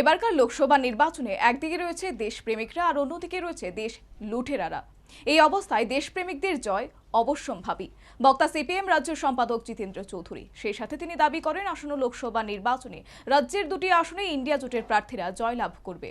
এবারকার লোকসভা নির্বাচনে একদিকে রয়েছে দেশপ্রেমিকরা আর অন্যদিকে রয়েছে দেশ লুঠেরারা এই অবস্থায় দেশপ্রেমিকদের জয় অবশ্যম্ভাবী। বক্তা সিপিএম রাজ্য সম্পাদক জিতেন্দ্র চৌধুরী। সেই সাথে তিনি দাবি করেন, আসন্ন লোকসভা নির্বাচনে রাজ্যের দুটি আসনে ইন্ডিয়া জোটের প্রার্থীরা জয়লাভ করবে।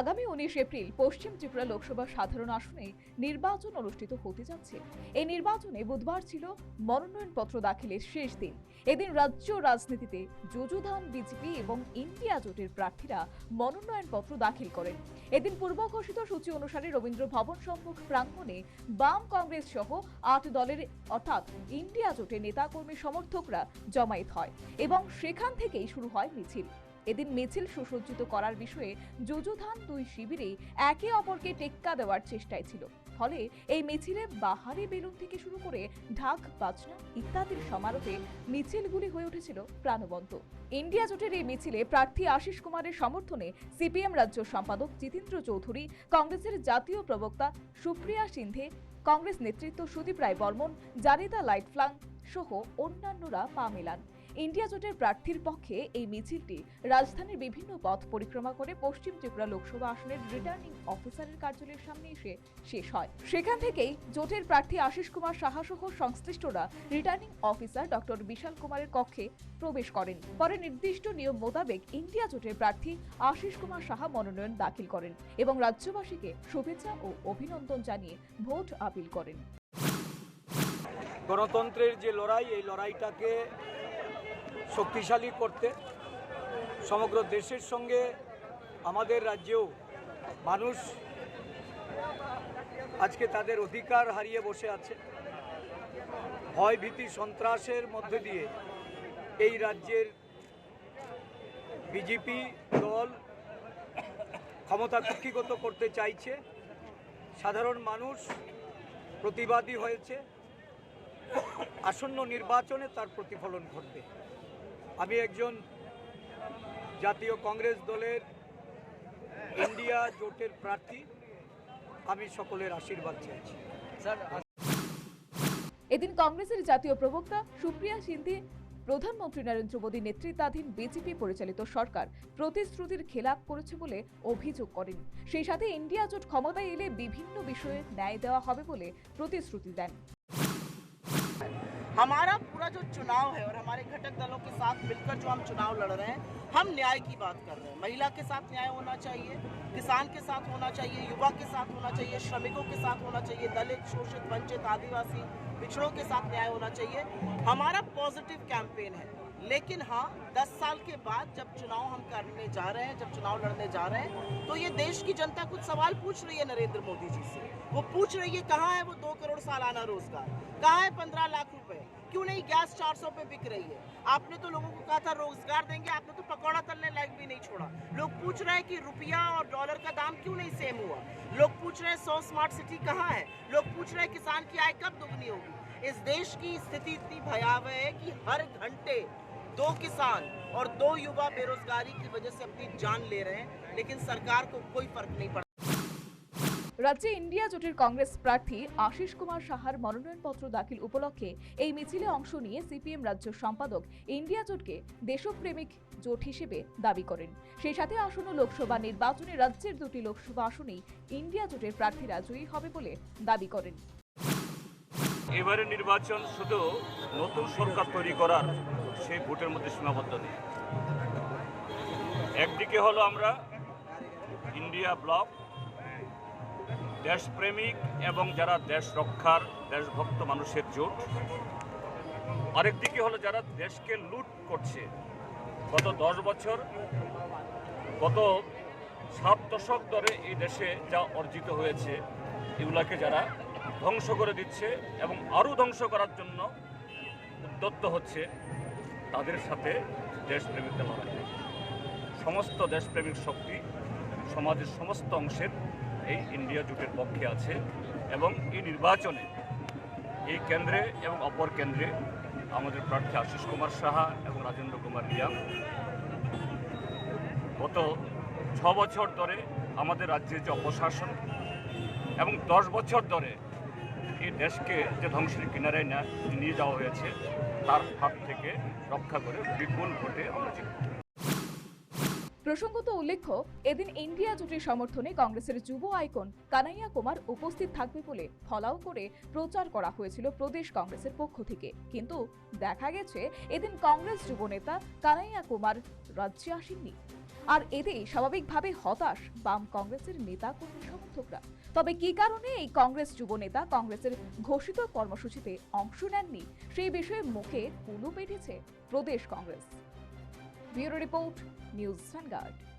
আগামী উনিশ এপ্রিল পশ্চিম ত্রিপুরা লোকসভা সাধারণ আসনে নির্বাচন অনুষ্ঠিত হতে যাচ্ছে। এই নির্বাচনে বুধবার ছিল মনোনয়নপত্র দাখিলের শেষ দিন। এদিন রাজ্য রাজনীতিতে যুযুধান বিজেপি এবং ইন্ডিয়া জোটের প্রার্থীরা মনোনয়নপত্র দাখিল করেন। এদিন পূর্ব ঘোষিত সূচি অনুসারে রবীন্দ্র ভবন সম্মুখ প্রাঙ্গণে বাম কংগ্রেস সহ আট দলের, অর্থাৎ ইন্ডিয়া জোটের নেতাকর্মী সমর্থকরা জমায়েত হয় এবং সেখান থেকেই শুরু হয় মিছিল। এদিন মিছিল সুসজ্জিত করার বিষয়ে যুযুধান দুই শিবিরে একে অপরকে টেক্কা দেওয়ার চেষ্টায় ছিল। ফলে এই মিছিলে বাহারি বেলুন থেকে শুরু করে ঢাক, বাজনা ইত্যাদির সমারোহে মিছিলগুলি হয়ে উঠেছিল প্রাণবন্ত। ইন্ডিয়া জোটের এই মিছিলে প্রার্থী আশিস কুমারের সমর্থনে সিপিএম রাজ্য সম্পাদক জিতেন্দ্র চৌধুরী, কংগ্রেসের জাতীয় প্রবক্তা সুপ্রিয়া সিন্ধে, কংগ্রেস নেতৃত্ব সুদীপ রায় বর্মন জারিদা লাইটফ্লাং সহ অন্যান্যরা পা মেলান। ইন্ডিয়া জোটের প্রার্থীর পক্ষে এই মিছিলটি রাজধানীর বিভিন্ন পথ পরিক্রমা করে পশ্চিম ত্রিপুরা লোকসভা আসনের রিটার্নিং অফিসারের কার্যালয়ের সামনে এসে শেষ হয়। সেখান থেকেই জোটের প্রার্থী আশিস কুমার সাহা সহ সংশ্লিষ্টরা রিটার্নিং অফিসার ডক্টর বিশাল কুমারের কক্ষে প্রবেশ করেন। পরে নির্দিষ্ট নিয়ম মোতাবেক ইন্ডিয়া জোটের প্রার্থী আশিস কুমার সাহা মনোনয়ন দাখিল করেন এবং রাজ্যবাসীকে শুভেচ্ছা ও অভিনন্দন জানিয়ে ভোট আপিল করেন। গণতন্ত্রের যে লড়াই, এই লড়াইটাকে শক্তিশালী করতে সমগ্র দেশের সঙ্গে আমাদের রাজ্যেও মানুষ আজকে তাদের অধিকার হারিয়ে বসে আছে। ভয় ভীতি সন্ত্রাসের মধ্যে দিয়ে এই রাজ্যের বিজেপি দল ক্ষমতা কুক্ষিগত করতে চাইছে। সাধারণ মানুষ প্রতিবাদী হয়েছে। আসন্ন নির্বাচনে তার প্রতিফলন ঘটবে। আমি একজন জাতীয় কংগ্রেস দলের ইন্ডিয়া জোটের প্রার্থী। আমি সকলের আশীর্বাদ চাইছি। এদিন কংগ্রেসের জাতীয় প্রবক্তা সুপ্রিয়া সিন্ধি প্রধানমন্ত্রী নরেন্দ্র মোদী নেতৃত্বাধীন বিজেপি পরিচালিত সরকার প্রতিশ্রুতির খেলাপ করেছে বলে অভিযোগ করেন। সেই সাথে ইন্ডিয়া জোট ক্ষমতায় এলে বিভিন্ন বিষয়ে ন্যায় দেওয়া হবে বলে প্রতিশ্রুতি দেন। हमारा पूरा जो चुनाव है और हमारे घटक दलों के साथ मिलकर जो हम चुनाव लड़ रहे हैं, हम न्याय की बात कर रहे हैं। महिला के साथ न्याय होना चाहिए, किसान के साथ होना चाहिए, युवा के साथ होना चाहिए, श्रमिकों के साथ होना चाहिए, दलित, शोषित, वंचित, आदिवासी, पिछड़ों के साथ न्याय होना चाहिए। हमारा पॉजिटिव कैंपेन है। लेकिन हाँ 10 साल के बाद जब चुनाव हम करने जा रहे हैं, जब चुनाव लड़ने जा रहे हैं तो ये देश की जनता कुछ सवाल पूछ रही है नरेंद्र मोदी जी से। वो पूछ रही है, कहाँ है वो दो करोड़ सालाना रोज़गार? कहाँ है पंद्रह लाख रुपए? क्यों नहीं गैस 400 पे बिक रही है? आपने तो लोगों को कहा था रोज़गार देंगे, आपने तो पकौड़ा तलने लायक भी नहीं छोड़ा। लोग पूछ रहे हैं कि रुपया और डॉलर का दाम क्यों नहीं सेम हुआ? लोग पूछ रहे हैं सौ स्मार्ट सिटी कहाँ है? लोग पूछ रहे हैं किसान की आय कब दुगनी होगी? इस देश की स्थिति इतनी भयावह है कि हर घंटे दो किसान और दो युवा बेरोजगारी की वजह से अपनी जान ले रहे हैं, लेकिन सरकार को कोई फ़र्क नहीं पड़ता। রাজ্যে ইন্ডিয়া জোটের কংগ্রেস প্রার্থী আশিস কুমার সাহার মনোনয়নপত্র দাখিল উপলক্ষে এই মিছিলে অংশ নিয়ে সিপিএম রাজ্য সম্পাদক ইন্ডিয়া জোটকে দেশপ্রেমিক জোট হিসেবে দাবি করেন। সেই সাথে আসন্ন লোকসভা নির্বাচনে রাজ্যের দুটি লোকসভা আসনেই ইন্ডিয়া জোটের প্রার্থীরা জয়ী হবে বলে দাবি করেন। এবারে নির্বাচন শুধু নতুন সরকার তৈরি করার সেই ভোটের মধ্যে সীমাবদ্ধ নেই। একদিকে হলো আমরা ইন্ডিয়া ব্লক দেশপ্রেমিক এবং যারা দেশ রক্ষার দেশভক্ত মানুষের জোট আরেকদিকে হলো যারা দেশকে লুট করছে। গত দশ বছর, গত সাত দশক ধরে এই দেশে যা অর্জিত হয়েছে, এগুলাকে যারা ধ্বংস করে দিচ্ছে এবং আরও ধ্বংস করার জন্য উদ্যত্ত হচ্ছে, তাদের সাথে দেশপ্রেমিকদের লড়াই। সমস্ত দেশপ্রেমিক শক্তি সমাজের সমস্ত অংশের এই ইন্ডিয়া জোটের পক্ষে আছে এবং এই নির্বাচনে এই কেন্দ্রে এবং অপর কেন্দ্রে আমাদের প্রার্থী আশিস কুমার সাহা এবং রাজেন্দ্র কুমার রিয়াং। গত ছ বছর ধরে আমাদের রাজ্যের যে অপশাসন এবং দশ বছর ধরে এই দেশকে যে ধ্বংসের কিনারায় নিয়ে যাওয়া হয়েছে, তার হাত থেকে রক্ষা করে বিপুল ভোটে আমরা জিতব। প্রসঙ্গত উল্লেখ্য, এদিন ইন্ডিয়া জোটের সমর্থনে কংগ্রেসের যুব আইকন কানাইয়া কুমার উপস্থিত থাকবে বলে ফলাও করে প্রচার করা হয়েছিল প্রদেশ কংগ্রেসের পক্ষ থেকে। কিন্তু দেখা গেছে, এদিন কংগ্রেস যুব নেতা কানাইয়া কুমার রাজ্যে আসেননি। আর এতেই স্বাভাবিকভাবে হতাশ বাম কংগ্রেসের নেতা কর্মী সমর্থকরা। তবে কি কারণে এই কংগ্রেস যুব নেতা কংগ্রেসের ঘোষিত কর্মসূচিতে অংশ নেননি, সেই বিষয়ে মুখে কুলু পেটেছে প্রদেশ Congress. Bureau report news Vanguard